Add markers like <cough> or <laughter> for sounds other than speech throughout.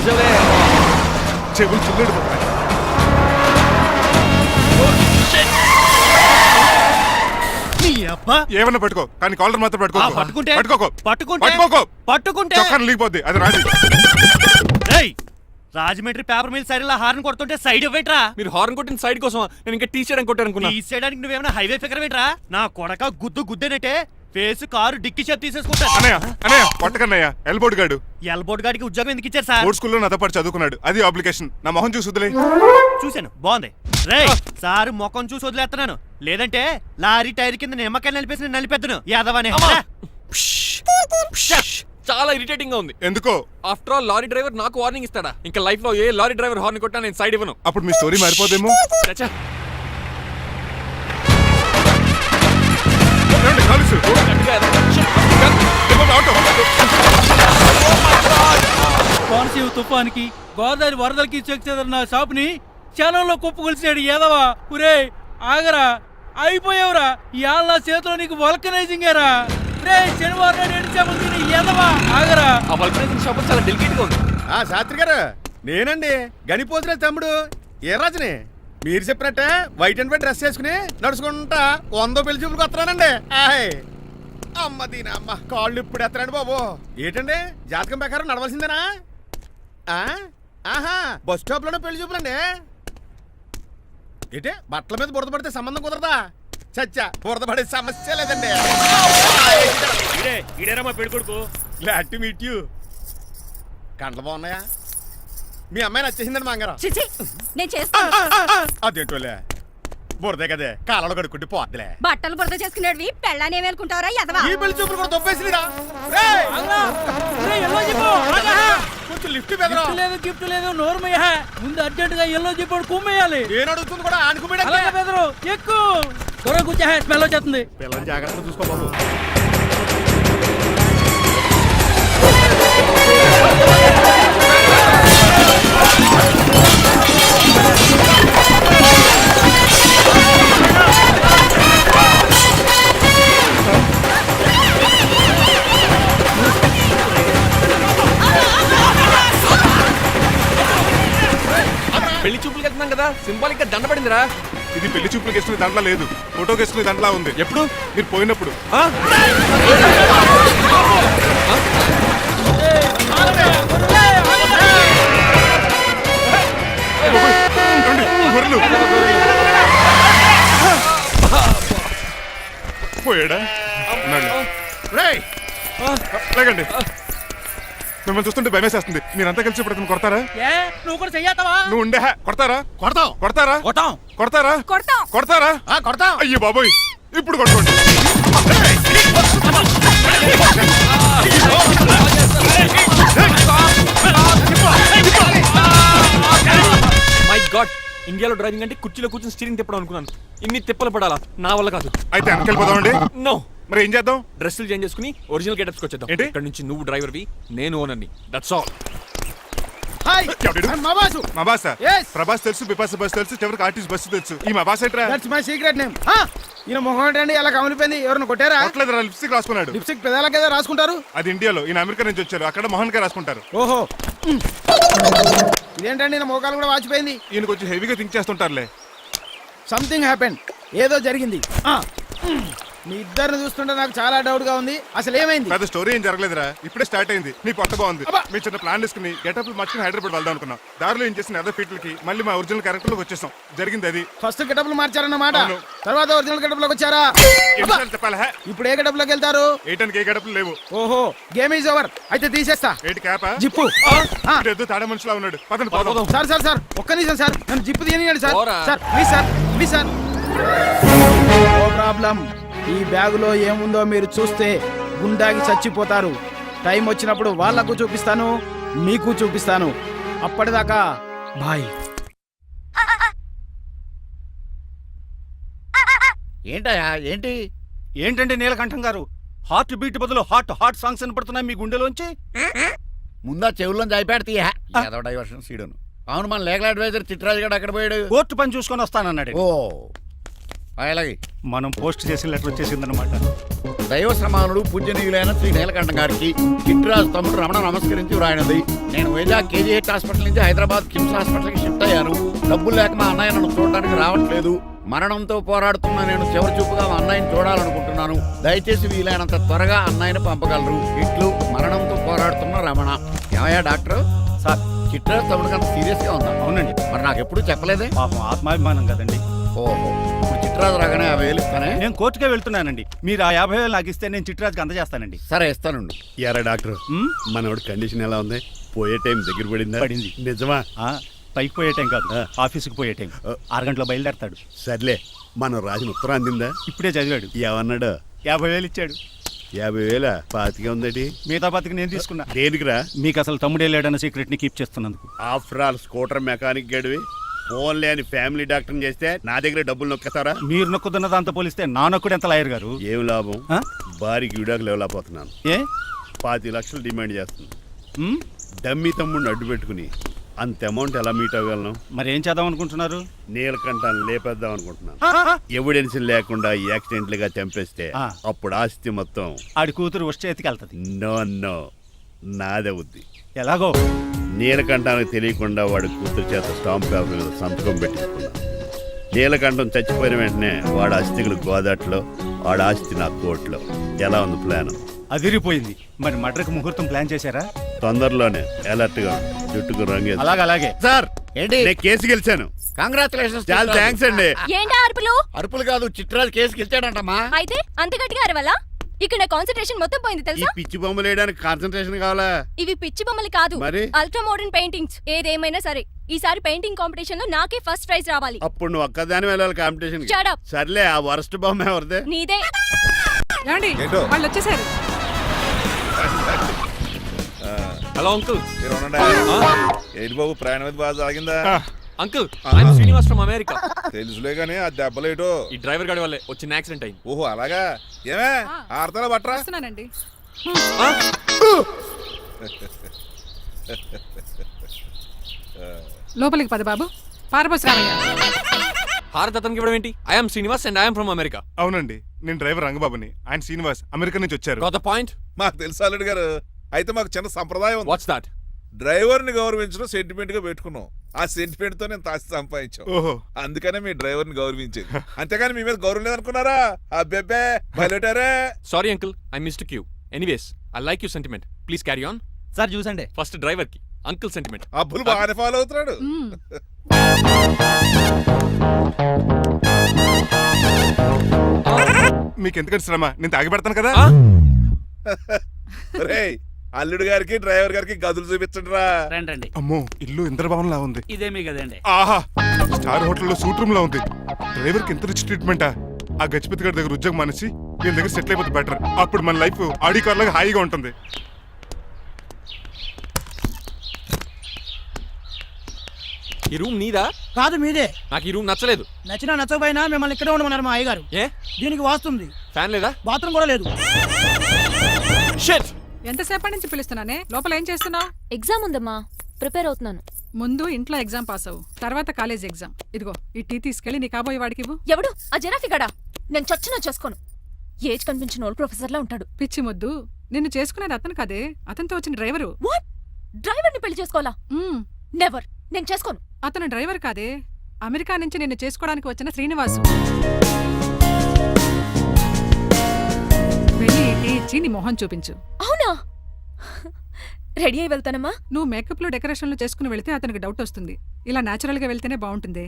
ఏడ్చవే చెవులు చిల్లుడు నీ అబ్బా. ఏమన్నా పట్టుకో కానీ కాలర్ మాత్రం పట్టుకో పట్టుకుంటే? పట్టుకోకో. పట్టుకుంటే? పట్టుకోకో. పట్టుకుంటే? చొక్కాను లీగిపోద్ది అది రాజు ఏయ్ Rajahmundry paper mill side horn కొడుతుంటే సైడ్ ఇవ్వేట్రా? మీరు హార్న్ కొట్టిన సైడ్ కోసం నేను ఇంకా టీ షర్ట్ కొట్టాను అనుకున్నా. తీసేయడానికి నువ్వేమైనా హైవే ఫిగర్ ఏంట్రా నా కొడక గుద్దు గుద్దేనట్టే. ఫేస్ కారు డిక్కి చేతి తీసేసుకుంటా. అన్నయ్య అన్నయ్య పట్టకన్నయ్య ఎల్బోర్డ్ గాడు. ఎల్బోర్డ్ గాడికి ఉద్యోగం ఎందుకు ఇచ్చారు సార్? బోర్డ్ స్కూల్లో నాతో పాటు చదువుకున్నాడు. అది అప్లికేషన్. నా మొహం చూసి వదిలే చూశాను. బాగుంది. రే సార్ ముఖం చూసి వదిలేస్తున్నాను. లేదంటే లారీ టైర్ కింద నిమ్మకాయ నలిపేసి నేను నలిపేద్దును. యాదవనే! చాలా ఇరిటేటింగ్గా ఉంది. ఎందుకో? ఆఫ్టర్ ఆల్ లారీ డ్రైవర్ నాకు వార్నింగ్ ఇస్తాడా? ఇంకా లైఫ్లో ఏ లారీ డ్రైవర్ హార్న్ కొట్టా నేను సైడ్ ఇవ్వను. అప్పుడు మీ స్టోరీ మారిపోదేమో? చచ్చా కోనసీమ తుఫానికి గోదావరి వరదలకి చెక్ చెదరిన షాప్ని క్షణంలో కుప్పగొలిచాడు ఏదవా ఒరే ఆగరా. అయిపోయావురా. ఇవాళ నా చేతిలో నీకు వల్కనైజింగ్ ఏరా. రే శనివారం నాడు ఎండు చేపలు తిని ఎదవా ఆగరా. ఆ వల్కనైజింగ్ షాప్ చాలా డెలికేట్గా ఉంది. ఆ శాస్త్రి గారు నేనండి. గనిపోతున్న తమ్ముడు. ఏ రాజుని? మీరు చెప్పినట్టే వైట్ అండ్ వైట్ డ్రెస్ వేసుకుని నడుచుకుంటా వందో పెళ్ళి చూపులకు వస్తున్నానండి. అమ్మ దీని అమ్మ. కాళ్ళు ఇప్పుడు ఎత్తరండి బాబు. ఏంటండి? జాతకం ప్రకారం నడవలసిందేనా? ఆ? ఆహా బస్ స్టాప్లోనే పెళ్ళి చూపులండి. ఏంటి? బట్టల మీద బురద పడితే సంబంధం కుదరదా? చచ్చా బురద పడే సమస్య లేదండి. ఇడేరా మా పెళ్ళికొడుకు. గ్లాడ్ టు మీట్ యూ కండ్లు బాగున్నాయా? మీ అమ్మాయి నచ్చేసిందండి మంగారం. చిచి నేను చేస్తాను. అదేంటోలే? బురదే కదే కాలలో కడుక్కుంటే పోద్దిలే. బట్టలు బురద చేసుకునేవి పెళ్ళాన్ని ఏమేలుకుంటావరా ఎదవా ఈ పెళ్ళి చూపులు కూడా దొబ్బేసిరా ఆగరా రే ఎల్లో చెప్పు ఆగా. కొంచెం లిఫ్ట్ బెదరా గిఫ్ట్ లేదు గిఫ్ట్ లేదు నోరుమయ్య ముందు అర్జెంట్గా ఎల్లో చెప్పాడు కుమ్మేయాలి. నేను అడుగుతుంది కూడా అలాగే ఆనుకుపోయాడు బెదరు ఎక్కు! త్వరగా కూర్చో స్మెల్ వచ్చేస్తుంది. పిల్లలు జాగ్రత్తగా చూసుకో బాబు. కదా సింబాలిక్గా దండ పడిందిరా ఇది పెళ్ళి చూపులకు వేసుకునే దాంట్లో లేదు ఫోటోకి వేసుకునే దాంట్లో ఉంది ఎప్పుడు మీరు పోయినప్పుడు ఆ? గొర్రెలు. పోయాడా ఉన్నాడు. రేయ్ లేకండి మిమ్మల్ని చూస్తుంటే భయమేసేస్తుంది. మీరంతా కలిసి ఇప్పుడు అతను కొడతారా? ఏ నువ్వు కూడా చెయ్యతావా? నువ్వు ఉండే కొడతారా? కొడతాం. కొడతారా? కొట్టాం కొడతారా? కొడతాం. కొడతారా? ఆ, కొడతాం. అయ్యో బాబోయ్ ఇప్పుడు కొట్టుకోండి. మై గాడ్ ఇండియాలో డ్రైవింగ్ అంటే కుర్చీలో కూర్చొని స్టీరింగ్ తిప్పడం అనుకున్నాను. ఇన్ని తిప్పలు పడాలా? నా వల్ల కాదు. అయితే వెనకెళ్ళిపోదామండి నో. మరి ఏం చేద్దాం? డ్రెస్సులు చేంజ్ చేసుకుని ఒరిజినల్ గెటప్స్కి వచ్చేద్దాం. ఏంటి? ఇక్కడ నుంచి నువ్వు డ్రైవర్వి నేను ఓనర్ని దట్స్ ఆల్ హాయ్ ఎవడు? మా బాసు మా బాస Yes. ప్రభాస్ తెలుసు బిపాస బస్ తెలుసు చివరికి ఆర్టిస్ట్ బస్సు తెలుసు. ఈ మా బాస్ ఏంట్రా దట్స్ మై సీక్రెట్ నేమ్ ఈయన మొహం ఏంటండి ఎలా కమిలిపోయింది? ఎవరిని కొట్టారా? కొట్టలేదురా లిప్స్టిక్ రాసుకున్నాడు. లిప్స్టిక్ పెదాల కదా రాసుకుంటారు. అది ఇండియాలో ఈయన అమెరికా నుంచి వచ్చారు అక్కడ మోహన్ గారు రాసుకుంటారు. ఓహో. ఇదేంటండి? నా మోకాలు కూడా వాచిపోయింది. ఈయన కొంచెం హెవీగా థింక్ చేస్తుంటారులే. సంథింగ్ హ్యాపెన్ ఏదో జరిగింది. ఆ, మ్. మీ ఇద్దరిని చూస్తుంటే నాకు చాలా డౌట్గా ఉంది. అసలు ఏమైంది? పెద్ద స్టోరీ ఏం జరగలేదురా. ఇప్పుడే స్టార్ట్ అయింది. నీ కొత్త బాగుంది. మీ చిన్న ప్లాన్ తీసుకుని గెటప్ మార్చుకుని హైదరాబాద్ వెళ్దాం అనుకున్నాం. దారిలో ఏం చేసిన అదర్ ఫీట్లకి మళ్ళీ మా ఒరిజినల్ క్యారెక్టర్లోకి వచ్చేసాం. జరిగింది అది. ఫస్ట్ గెటప్లు మార్చారన్నమాట. తర్వాత ఒరిజినల్ గెటప్లోకి వచ్చారా చెప్పాలా? హే? ఇప్పుడు ఏ గెటప్లోకి వెళ్తారు ఏటానికి ఏ గడపలు లేవు. ఓహో! Game is over. అయితే తీసేస్తా. ఏటి క్యాపా? జిప్పు. ఆ, ఏదో తాడే మనిషిలా ఉన్నాడు. పదండి పోదాం. పోదాం. Sir sir sir. ఒక్క నిమిషం సార్. నన్ను zip తీయనియండి sir. Sir please sir. Please sir. No problem ఈ బ్యాగులో ఏముందో మీరు చూస్తే గుండాకి చచ్చిపోతారు. టైం వచ్చినప్పుడు వాళ్ళకు చూపిస్తాను మీకు చూపిస్తాను. అప్పటిదాకా బాయ్. ఏంటయ్యా ఏంటి? ఏంటండి నీలకంఠం గారు? హార్ట్ బీట్ బదులు హార్ట్ హార్ట్ సాంగ్స్ వినపడుతున్నాయి మీ గుండెలోంచి? ముందా చెవుల్లో జాయిపెడతీయా డైవర్షన్ సీడును. అవును మన లీగల్ అడ్వైజర్ చిట్రాజు గారు అక్కడ పోయాడు. కోర్టు పని చూసుకొని వస్తానన్నాడు. ఓ. అలాగే మనం పోస్ట్ చేసిన లెటర్ వచ్చేసిందనమాట దైవ సమానుడు పూజనీయులైన శ్రీ నీలకంఠ గారికి చిట్రాజు తమ్ముడు రమణ నమస్కరించి వ్రాయినది నేను వైజాగ్ కేజీహెచ్ హాస్పిటల్ నుంచి హైదరాబాద్ కిమ్స్ హాస్పిటల్కి షిఫ్ట్ అయ్యాను. డబ్బులు లేక మా అన్నయ్య నన్ను చూడడానికి రావట్లేదు. మరణంతో పోరాడుతున్న నేను చివరి చూపుగా మా అన్నయ్యని చూడాలనుకుంటున్నాను. దయచేసి వీలైనంత త్వరగా అన్నయ్యని పంపగలరు. ఇట్లు మరణంతో పోరాడుతున్న రమణ. ఏమయ్యా డాక్టర్? సార్. చిట్రాజు తమ్ముడికి అంత సీరియస్గా ఉందా? అవునండి. మరి నాకు ఎప్పుడు చెప్పలేదే? పాపం ఆత్మాభిమానం కదండి. ఓహో ఇప్పుడు చిట్రాజు రాగానే యాభై వేలు ఇస్తానే? నేను కోర్టుకే వెళ్తున్నానండి. మీరు ఆ యాభై వేలు నాకు ఇస్తే నేను చిట్రాజుకి అందజేస్తానండి. సరే ఇస్తానండి. ఎరా డాక్టర్ ఉమ్? మనోడి కండిషన్ ఎలా ఉంది? పోయే టైం దగ్గర పడిందా? పడింది. నిజమా? ఆ, పైకి పోయే టైం కాదు. ఆ. ఆఫీస్కి పోయే టైం. ఆ. ఆరు గంటలో బయలుదేరతాడు. సర్లే మనం రాసిన ఉత్తరం అందిందా? ఇప్పుడే చదివాడు. ఏమన్నాడు? యాభై వేలు ఇచ్చాడు. యాభై వేల? పాతిగా ఉందటి? మిగతా బతికి నేను తీసుకున్నా. దేనికిరా? మీకు అసలు తమ్ముడే లేడన్న సీక్రెట్ని కీప్ చేస్తున్నందుకు. ఆఫ్టర్ ఆల్ స్కూటర్ మెకానిక్ గడివి. ఫోన్ లేని ఫ్యామిలీ డాక్టర్ చేస్తే నా దగ్గర డబ్బులు నొక్కేస్తారా? మీరు నొక్కుతున్న దాంతో పోలిస్తే నా నొక్కుడు ఎంత లాయర్ గారు? ఏం లాభం? భారీకి విడాకులు ఇవ్వలేకపోతున్నాను. ఏ? పాతి లక్షలు డిమాండ్ చేస్తుంది? డమ్మీ తమ్ముడిని అడ్డు పెట్టుకుని అంత అమౌంట్ ఎలా మీట్ అవ్వగలను? మరి ఏం చేద్దాం అనుకుంటున్నారు? నీలకంఠాన్ని లేపేద్దాం అనుకుంటున్నాను. ఎవిడెన్స్ లేకుండా యాక్సిడెంట్గా చంపేస్తే. అప్పుడు ఆస్తి మొత్తం ఆడి కూతురు వచ్చి చేతికి వెళ్తుంది. No no. నాదవుద్ది ఎలాగో? నీలకంఠానికి తెలియకుండా వాడి కూతురు చేత స్టాంప్ పేపర్ మీద సంతకం పెట్టించుకున్నాను నీలకంఠం చచ్చిపోయిన వెంటనే వాడి అస్థికులు గోదాట్లో వాడి ఆస్తి నా కోట్లో. ఎలా ఉంది ప్లాన్? అదిరిపోయింది. మరి మడ్రకు ముహూర్తం ప్లాన్ చేశారా? తొందరలోనే అలర్ట్గా. జుట్టుకు రంగు అలాగే అలాగే. సార్ ఏంటి? నేను కేసు గెలిచాను. కంగ్రాచులేషన్స్ చాలా థ్యాంక్స్ అండి. ఏంటా అరుపులు? అరుపులు కాదు చిట్రాజు కేసుకి ఇచ్చాడంటమ్మా అయితే అంత గట్టిగా అరవాలా? ఇక్కడ నా కాన్సన్ట్రేషన్ మొత్తం పోయింది ఈ తెలుసా పిచ్చి బొమ్మలు వేయడానికి కాన్సన్ట్రేషన్ కావాలా? ఇవి పిచ్చి బొమ్మలు కాదు. మరి? అల్ట్రా మోడర్న్ పెయింటింగ్స్ ఏదేమైనా సరే. ఈసారి పెయింటింగ్ కాంపిటీషన్లో నాకే ఫస్ట్ ప్రైజ్ రావాలి. అప్పుడు నువ్వు ఒక్కదాని వెళ్ళాలి కాంపిటీషన్ Shut up. సర్లే ఆ వరస్ట్ బొమ్మ ఎవరిదే? నీదే. ఏమండి? వాళ్ళు వచ్చేసారు. Hello uncle. ఏంటి బాబు ప్రయాణం అయితే బాగా సాగిందా uncle I'm Srinivas from America తెలుసులే గానీ ఆ దెబ్బలేటో. ఈ డ్రైవర్ గాడి వల్లే చిన్న యాక్సిడెంట్ అయింది. ఓహో అలాగా? ఏమే? ఆడతారా బట్రా? వస్తున్నానండి? లోపలికి పద బాబు. పారబోస్ రామయ్య హారత్ అతనికి ఇవ్వడం ఏంటి? I'm Srinivas and I'm from America అవునండి నేను డ్రైవర్ రంగబాబుని. ఆయన శ్రీనివాస్ అమెరికా నుంచి వచ్చారు. గోత పాయింట్ మాకు తెలుసు అల్లుడు గారు. అయితే మాకు చిన్న సంప్రదాయం ఉంది. వాట్స్ దాట్ డ్రైవర్ని గౌరవించడం సెంటిమెంట్గా పెట్టుకున్నాం. ఆ సెంటిమెంట్తో నేను తాసి సంపాదించాం. ఓహో. అందుకనే మీ డ్రైవర్ని గౌరవించేది. అంతేగాని మీ మీద గౌరవం లేదనుకున్నారా? అబ్బెబ్బే బయలుటారే sorry uncle I missed cue anyways I like you sentiment please carry on sir చూసండి. First డ్రైవర్కి అంకుల్ సెంటిమెంట్ అబ్బులు బాగానే ఫాలో అవుతున్నాడు. మ్మ్. మీకు ఎందుకంటే శ్రమ? నేను తాగి పెడతాను కదా. <laughs> రేయ్ అల్లుడు గారికి డ్రైవర్ గారికి గదులు చూపించండి రా రండి. అమ్మో ఇల్లు ఇంద్రభవన్ లా ఉంది ఇదేమీ కదండి ఆహా స్టార్ హోటల్లో సూట్ రూమ్ లా ఉంది. డ్రైవర్కి ఎంత రిచ్ ట్రీట్మెంటా? ఆ గజపతి గారి దగ్గర ఉద్యోగం మనిషి వీళ్ళ దగ్గర సెటిల్ అయిపోతే బెటర్. అప్పుడు మన లైఫ్ ఆడి కార్ లాగా హాయిగా ఉంటుంది. ఈ రూమ్ నీదా? కాదు మీదే. నాకు ఈ రూమ్ నచ్చలేదు. నచ్చినా నచ్చకపోయినా మిమ్మల్ని ఇక్కడే ఉండమన్నారు మా అయ్యగారు. ఏ? దీనికి వాస్తుంది. ఫ్యాన్ లేదా? బాత్రూమ్ కూడా లేదు. షెట్! ఎంతసేపటి నుంచి పిలుస్తున్నానే? లోపల ఏం చేస్తున్నావు? ఎగ్జామ్ ఉందమ్మా. ప్రిపేర్ అవుతున్నాను. ముందు ఇంట్లో ఎగ్జామ్ పాస్ అవ్వు. తర్వాత కాలేజ్ ఎగ్జామ్ ఇదిగో ఈ టీ తీసుకెళ్ళి నీ కాబోయే వాడికి ఇవ్వు. ఎవడు? ఆ జరాఫీ గడా నేను చచ్చినా చేసుకోను. ఏజ్ కనిపించిన ఓల్డ్ ప్రొఫెసర్ లా ఉంటాడు. పిచ్చి ముద్దు. నిన్ను చేసుకునేది అతను కదే? అతనితో వచ్చిన డ్రైవరు వాట్ డ్రైవర్ని పెళ్ళి చేసుకోవాలా? మ్మ్. నెవర్ నేను చేసుకోను. అతను డ్రైవర్ కాదే? అమెరికా నుంచి నిన్ను చేసుకోవడానికి వచ్చిన శ్రీనివాసు. ఇచ్చి నీ మొహం చూపించు. అవునా? రెడీ అయి వెళ్తానమ్మా. నువ్వు మేకప్లో డెకరేషన్లు చేసుకుని వెళ్తే అతనికి డౌట్ వస్తుంది. ఇలా నేచురల్గా వెళ్తేనే బాగుంటుంది.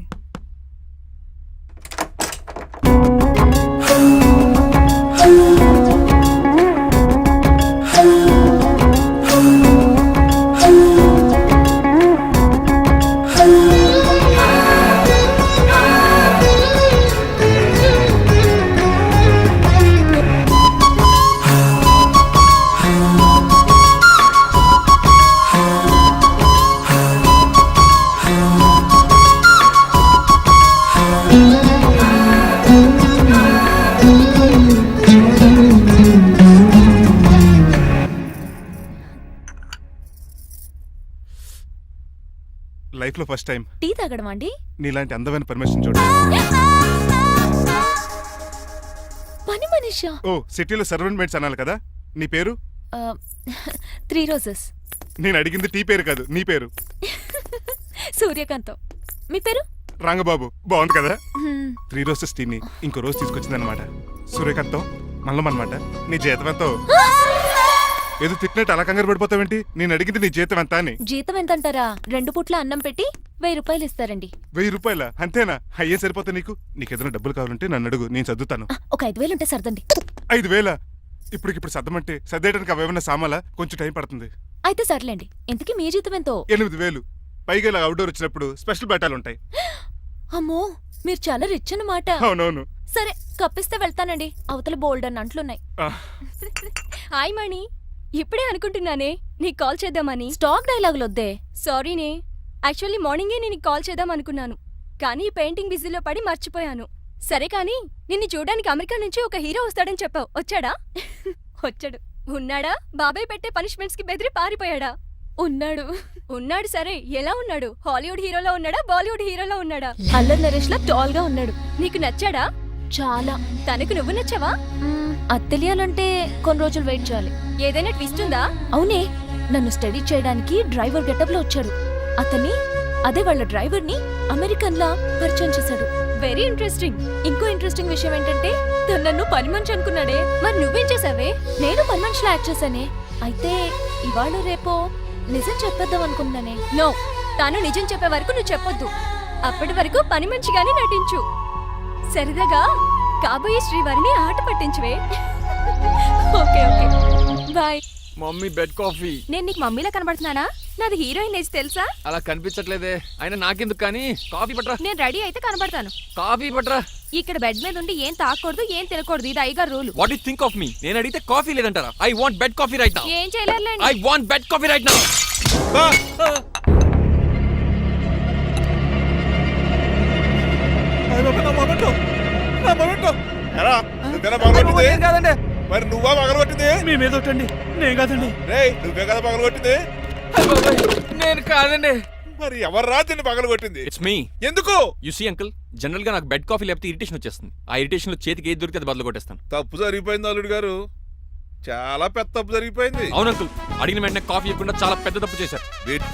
లైఫ్లో ఫస్ట్ టైం టీ తాగడం అండి? నీలాంటి అందమైన పర్మిషన్ చూడు. నిషా ఓ సిటీలో సర్వెంట్ మేట్స్ అనాలి కదా. నీ పేరు? Three roses. నేను అడిగింది టీ పేరు కాదు నీ పేరు? సూర్యకాంతం. మీ పేరు? రంగబాబు బాగుంది కదా? త్రీ రోజెస్ టీని ఇంకో రోజు తీసుకొచ్చిందనమాట సూర్యకాంతం మల్లం అనమాట నీ జీతం ఎంతో? ఏదో తిట్టినట్టు అలా కంగారు పడిపోతావేంటి? నేను అడిగింది నీ జీతం ఎంత అని. జీతం ఎంత అంటారా రెండు పూట్ల అన్నం పెట్టి వెయ్యి రూపాయలు ఇస్తారండి. వెయ్యి రూపాయల? అంతేనా? అయ్యే సరిపోతా నీకు? నీకు ఏదైనా డబ్బులు కావాలంటే నన్ను అడుగు నేను చదువుతాను. ఒక ఐదు వేలు ఉంటే సర్దండి. ఐదు వేల? ఇప్పటికిప్పుడు సర్దమంటే సర్దేయడానికి అవేమన్నా సామాలా? కొంచెం టైం పడుతుంది. అయితే సర్లేండి. ఇంతకీ మీ జీతం ఎంతో? ఎనిమిది వేలు. పైగా ఇలా అవుట్డోర్ వచ్చినప్పుడు స్పెషల్ బట్టాలు ఉంటాయి. <gasps> అమ్మో మీరు చాలా రిచ్ అన్నమాట. అవునవును. సరే కప్పిస్తే వెళ్తానండి. అవతల బోల్డ్ అన్న అంట్లున్నాయి. ఆ, <laughs> హాయ్ మణి. ఇప్పుడే అనుకుంటున్నానే నీకు కాల్ చేద్దామని. స్టాక్ డైలాగులు వద్దే సారీనే యాక్చువల్లీ మార్నింగే నేను కాల్ చేద్దాం అనుకున్నాను కానీ ఈ పెయింటింగ్ బిజీలో పడి మర్చిపోయాను. సరే కానీ నిన్ను చూడడానికి అమెరికా నుంచి ఒక హీరో వస్తాడని చెప్పావు వచ్చాడా? <laughs> వచ్చాడు. ఉన్నాడా? బాబాయ్ పెట్టే పనిష్మెంట్స్కి బెదిరి పారిపోయాడా? ఉన్నాడు. ఉన్నాడు సరే ఎలా ఉన్నాడు? హాలీవుడ్ హీరోలో ఉన్నాడా? బాలీవుడ్ హీరోలో ఉన్నాడా? అల్లరి నరేష్ లా టాల్గా ఉన్నాడు. నీకు నచ్చాడా? చాలా. తనకు నువ్వు నచ్చావా? అది తెలియాలంటే కొన్ని రోజులు వెయిట్ చేయాలి. ఏదైనా ట్విస్ట్ ఉందా? అవునే నన్ను స్టడీ చేయడానికి డ్రైవర్ గెటప్లో వచ్చాడు. అతన్ని అదే వాళ్ళ డ్రైవర్ని అమెరికన్ లా పరిచయం చేశాడు. Very interesting. ఇంకో ఇంట్రెస్టింగ్ విషయం ఏంటంటే తను నన్ను పని మనిషి అనుకున్నాడే. మరి నువ్వేం చేసావే నేను పని మనిషిలో యాక్ట్ చేశానే. అయితే ఇవాళ రేపో నిజం చెప్పేద్దాం అనుకున్నానే నో తాను నిజం చెప్పే వరకు నువ్వు చెప్పొద్దు. అప్పటి వరకు పని మనిషిగానే నటించు. సరదాగా కాబోయే శ్రీవారిని ఆట పట్టించువే. Okay okay. Bye. Mummy bed coffee. నేను నీకు మమ్మీలా కనబడుతున్నానా? నాది హీరోయిన్ ఏజ్ తెలుసా? అలా కనిపించట్లేదే. అయినా నాకెందుకు కానీ? కాఫీ పట్రా. నేను రెడీ అయితే కనబడతాను. కాఫీ పట్రా. ఇక్కడ బెడ్ మీద ఉండి ఏం తాకూడదు ఏం తినకూడదు ఇది అయ్యగారు rule. What you think of me నేను అడిగితే కాఫీ లేదంటారా? I want bed coffee right now ఏం చేయలేరులేండి. I want bed coffee right now నువ్వేనా పగలగొట్టింది? కాదండి. మరి నువ్వా పగలగొట్టింది? మీ మీద ఒకటండి నేను కాదండి. రేయ్ నువ్వే కదా పగలగొట్టింది? నేను కాదండి. మరి ఎవర్రా తిని పగలగొట్టింది? ఇట్స్ మీ ఎందుకు? యు సీ అంకుల్ జనరల్గా నాకు బెడ్ కాఫీ లేకపోతే ఇరిటేషన్ వచ్చేస్తుంది. ఆ ఇరిటేషన్లో చేతికి ఏది దొరికితే అది బదులు కొట్టేస్తాను. తప్పు జరిగిపోయింది అల్లుడు గారు. చాలా పెద్ద తప్పు జరిగిపోయింది. అవును అంకుల్ అడిగిన వెంటనే కాఫీ ఇవ్వకుండా చాలా పెద్ద తప్పు చేశారు.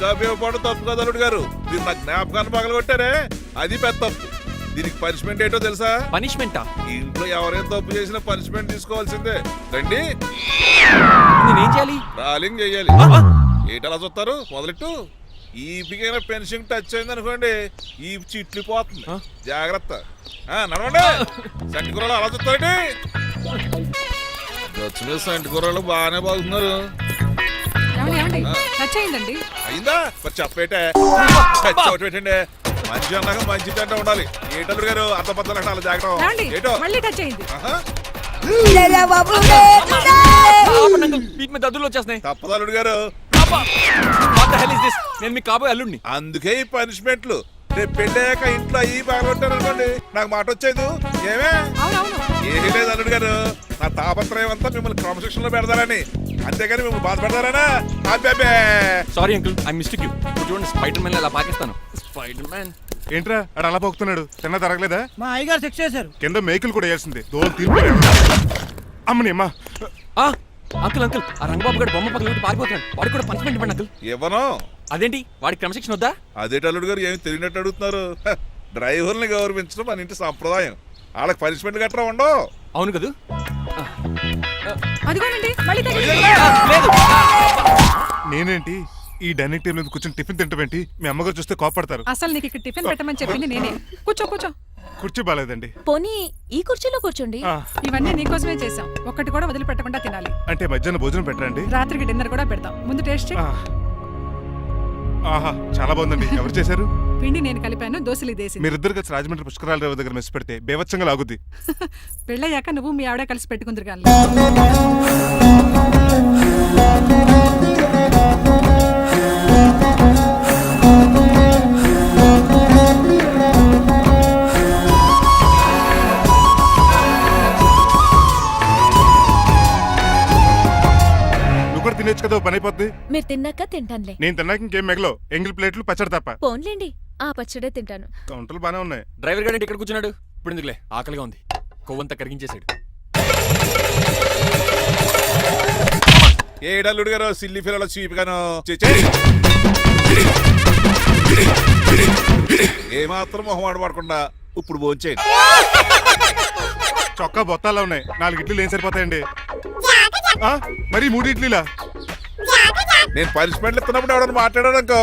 కాపీ ఇవ్వకపోవడం తప్పు కాదు అల్లుడు గారు. మీరు నా జ్ఞాపకాన్ని పగలగొట్టారే? అది పెద్ద తప్పు. దీనికి పనిష్మెంట్ ఏంటో తెలుసా? పనిష్మెంటా ఇంట్లో ఎవరైనా తప్పు చేసినా పనిష్మెంట్ తీసుకోవాల్సిందే. రండి. నేనేం చేయాలి? రాలింగ్ ఆ. ఏంటలా చూస్తారు? మొదలెట్టు. ఈపికైనా పెన్షన్ టచ్ అయింది అనుకోండి ఈ చిట్లు పోతుంది? జాగ్రత్త. ఆ, నడవండి. సంటి కూరలు అలా చూస్తారండి గచ్చు మీద సంటి కూరలు బాగానే బాగుతున్నారు. అయిందా? మరి చెప్పేటే. పెట్టండి. మంచి అన్నాక మంచి తింటా ఉండాలి. ఏటల్లుడు గారు అర్థ పద్దలు అలా జాగ్రత్త. ఏటో. మళ్ళీ టచ్ అయింది ఆహా, ఆపండి అంకుల్ వీటి మీద దద్దులు వచ్చేస్తున్నాయి. తప్పదు అల్లుడు గారు? నేను మీ కాబోయే అల్లుడిని. అందుకే ఈ పనిష్మెంట్లు రేపు పెళ్ళాక ఇంట్లో అయ్యి బాగుంటారు అనుకోండి నాకు మాట వచ్చేది. ఏమే? ఏమీ లేదు అల్లుడు గారు. నా తాపత్రయం అంతా మిమ్మల్ని క్రమశిక్షణలో పెడతారని. అంతేగాని మిమ్మల్ని బాధపడతారనా అబ్బే sorry uncle I mistake you చూడండి స్పైడర్ మ్యాన్ అలా పాకిస్తాను. స్పైడర్ మ్యాన్ ఏంట్రా అడు అలా పోతున్నాడు తిన్న తరగలేదా? మా అయ్యగారు సెక్స్ చేశారు. కింద మేకులు కూడా వేయాల్సిందే దోలు తీర్పు అమ్మని అమ్మా. ఆ అంకుల్ అంకుల్ ఆ రంగబాబు గారు బొమ్మ పక్కన పెట్టి పారిపోతున్నాడు. వాడికి కూడా పనిష్మెంట్ ఇవ్వండి అంకుల్ ఇవ్వను. అదేంటి? వాడికి క్రమశిక్షణ వద్దా? అదేటి అల్లుడు గారు ఏమి తెలియనట్టు అడుగుతున్నారు? డ్రైవర్ని గౌరవించడం మన ఇంటి సంప్రదాయం. వాళ్ళకి పనిష్మెంట్ గట్రా ఉండవు. అవును కదూ? అదిగోనండి మళ్ళీ నేనేంటి? ఈ డైనింగ్ టేబుల్ మీద కూర్చొని టిఫిన్ తింటామేంటి మీ అమ్మగారు చూస్తే కోపడతారు. అసలు నీకు ఇక్కడ టిఫిన్ పెట్టమని చెప్పింది నేనే. కూర్చో కూర్చో. కుర్చీ బాగాలేదండి పోనీ ఈ కుర్చీలో కూర్చోండి. ఇవన్నీ నీకోసమే చేసాం ఒక్కటి కూడా వదిలిపెట్టకుండా తినాలి. అంటే మధ్యాహ్నం భోజనం పెట్టరండి. రాత్రికి డిన్నర్ కూడా పెడతాం. ముందు టేస్ట్. ఆహా చాలా బాగుందండి. ఎవరు చేశారు? పిండి నేను కలిపాను దోశలు దేసి మీరిద్దరు కలిసి రాజమండ్రి పుష్కరాల రేవు దగ్గర మెస్ పెడితే బేవచ్చంగా లాగుద్ది. <laughs> పెళ్ళయ్యాక నువ్వు మీ ఆవిడ కలిసి పెట్టుకుందరు కానీ. తినేచ్చు కదా పని అయిపోద్ది. మీరు తిన్నాక తింటానులే. నేను తిన్నాక ఇంకేం మిగలో ఎంగిల్ ప్లేట్లు పచ్చడి తప్ప. పోన్లేండి ఆ పచ్చడే తింటాను. కౌంటర్లు బాగానే ఉన్నాయి. డ్రైవర్ గారు ఇక్కడ కూర్చున్నాడు? ఇప్పుడు ఎందుకులే? ఆకలిగా ఉంది. కొవ్వంతా కరిగించేశాడు. ఏడల్లుడు గారు సిల్లి ఫిల్లలో చీపిగాను. ఏమాత్రం మొహమాట పడకుండా ఇప్పుడు భోంచేయండి చొక్కా బొత్తాల్లో ఉన్నాయి. నాలుగు ఇడ్లీలు ఏం సరిపోతాయండి? ఆ, మరి మూడు ఇడ్లీలా? నేను పనిష్మెంట్లు ఇస్తున్నప్పుడు ఎవడన్నా మాట్లాడాడనుకో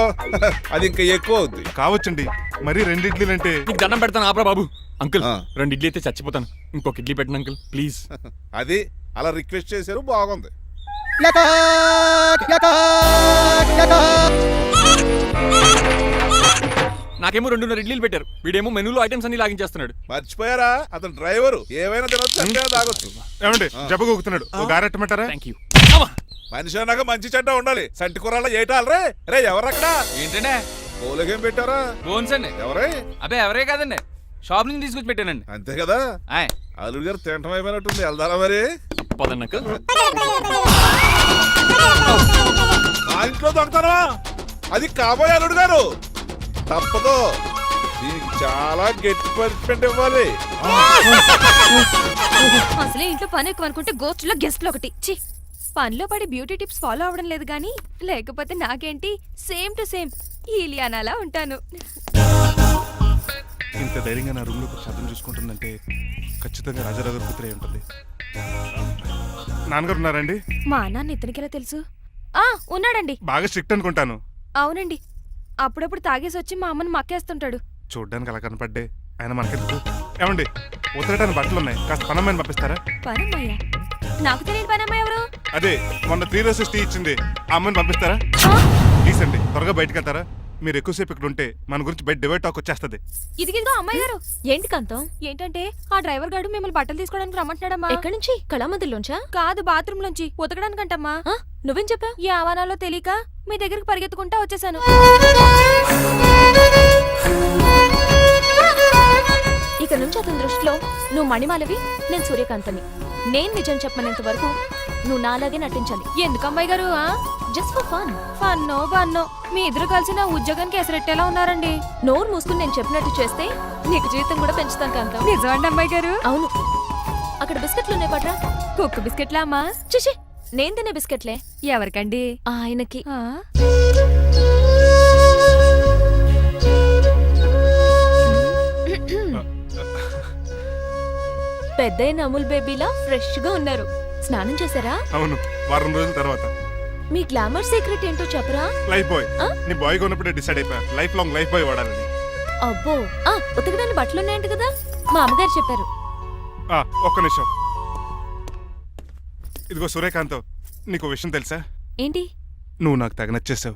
అది ఇంకా ఎక్కువ అవుద్ది. కావచ్చండి. మరి రెండు ఇడ్లీలు అంటే? నీకు దండం పెడతాను ఆపరా బాబు. అంకుల్ ఆ. రెండు ఇడ్లీ అయితే చచ్చిపోతాను. ఇంకొక ఇడ్లీ పెట్టండి అంకుల్ ప్లీజ్. అది అలా రిక్వెస్ట్ చేశారు బాగుంది. నాకేమో రెండున్నర ఇడ్లీలు పెట్టారు. వీడేమో మెనూలో ఐటమ్స్ అన్ని లాగించేస్తున్నాడు. మర్చిపోయారా? అతను డ్రైవరు. ఏమైనా తినొచ్చు అంటే తాగొచ్చు. ఏమండి జబ్బగొక్కుతున్నాడు ఒక గారెట్టమంటారా థ్యాంక్ యూ మనిషి అన్నాక మంచి చెడ్డ ఉండాలి. సంటి కూరల్లో ఏటాలరే రే. ఎవరక్కడ? ఏంటంటే పోలకేం పెట్టారా? బోన్స్ అండి. ఎవరే? అబ్బే ఎవరే కాదండి. షాప్ నుంచి తీసుకొచ్చి పెట్టానండి. అంతే కదా? ఆయ్. అల్లుడు గారు తింటం అయిపోయినట్టుంది. వెళ్దారా మరి? పదండి అంకుల్ మా ఇంట్లో దొంగతనమా? అది కాబోయే అల్లుడు గారు. తప్పదు. దీనికి చాలా గట్టి పనిష్మెంట్ ఇవ్వాలి. అసలే ఇంట్లో పని ఎక్కువ అనుకుంటే గోస్ట్లో గెస్ట్లో ఒకటి. చి పనిలో పడి బ్యూటీ టిప్స్ ఫాలో అవ్వడం లేదు కానీ లేకపోతే నాకేంటి? సేమ్ టు సేమ్ ఈలియానాలా ఉంటాను. ఇంత ధైర్యంగా నా రూమ్లో శబ్దం చూసుకుంటుందంటే ఖచ్చితంగా రాజారావు గారు కూతురే ఉంటుంది. నాన్నగారు ఉన్నారండి మా నాన్న ఇతనికి ఎలా తెలుసు? ఆ ఉన్నాడండి. బాగా స్ట్రిక్ట్ అనుకుంటాను. అవునండి. అప్పుడప్పుడు తాగేసి వచ్చి మా అమ్మని మక్కేస్తుంటాడు. చూడ్డానికి అలా కనపడ్డే. ఆయన మనకెందుకు? ఏమండి ఉతరటానికి బట్టలు ఉన్నాయి కాస్త పనమ్మని పంపిస్తారా? పనమ్మయ్య నాకు తెలియని పనమ్మ ఎవరు? అదే మొన్న త్రీ రోజెస్ టీ ఇచ్చింది. ఆ అమ్మని పంపిస్తారా? అండి త్వరగా బయటకు వెళ్తారా మీరు ఎక్కువసేపు ఇక్కడ ఉంటే మన గురించి బయట డివైడ్ టాక్ వచ్చేస్తుంది. ఇదిగిదిగో అమ్మాయి గారు. ఏంటి కంతం? ఏంటంటే ఆ డ్రైవర్ గారు మిమ్మల్ని బట్టలు తీసుకోవడానికి రమ్మంటున్నాడమ్మా. ఎక్కడి నుంచి? కళామందులోంచా కాదు బాత్రూమ్ లోంచి ఉతకడానికంటమ్మా నువ్వేం చెప్పా? ఈ ఆవానాలో తెలియక మీ దగ్గరికి పరిగెత్తుకుంటా వచ్చేసాను. ఇక నుంచి అతని దృష్టిలో నువ్వు మణిమాలవి నేను సూర్యకాంతని. నేను నిజం చెప్పనంత వరకు నువ్వు నాలాగే నటించాలి. ఎందుకు అమ్మాయి గారు జస్ట్ ఫర్ ఫన్ ఫన్నో బన్నో. మీ ఇద్దరు కలిసి నా ఉద్యోగానికి ఎసరెట్టేలా ఉన్నారండి. నోరు మూసుకుని నేను చెప్పినట్టు చేస్తే నీకు జీతం కూడా పెంచుతాను కాంతం. నిజమండి అమ్మాయి గారు. అవును. అక్కడ బిస్కెట్లు ఉన్నాయి పట్రా. కుక్క బిస్కెట్లా అమ్మా? చిచి నేను తినే బిస్కెట్లే? ఎవరికండి? ఆయనకి. పెద్దయిన అమూల్ బేబీలా ఫ్రెష్గా ఉన్నారు. స్నానం చేశారా? అవును వారం రోజుల తర్వాత. మీ గ్లామర్ సీక్రెట్ ఏంటో చెప్పరా? Lifebuoy. ఆ? నీ బాయ్ కొన్నప్పుడే డిసైడ్ అయిపోయా. లైఫ్ లాంగ్ లైఫ్ బాయ్ వాడాలని. అబ్బో. ఆ ఉతకడానికి బట్టలు ఉన్నాయంట కదా? మా అమ్మగారు చెప్పారు. ఆ, ఒక్క నిమిషం. ఇదిగో సూర్యకాంత్ నీకు విషయం తెలుసా? ఏంటి? నువ్వు నాకు తెగ నచ్చేసావు.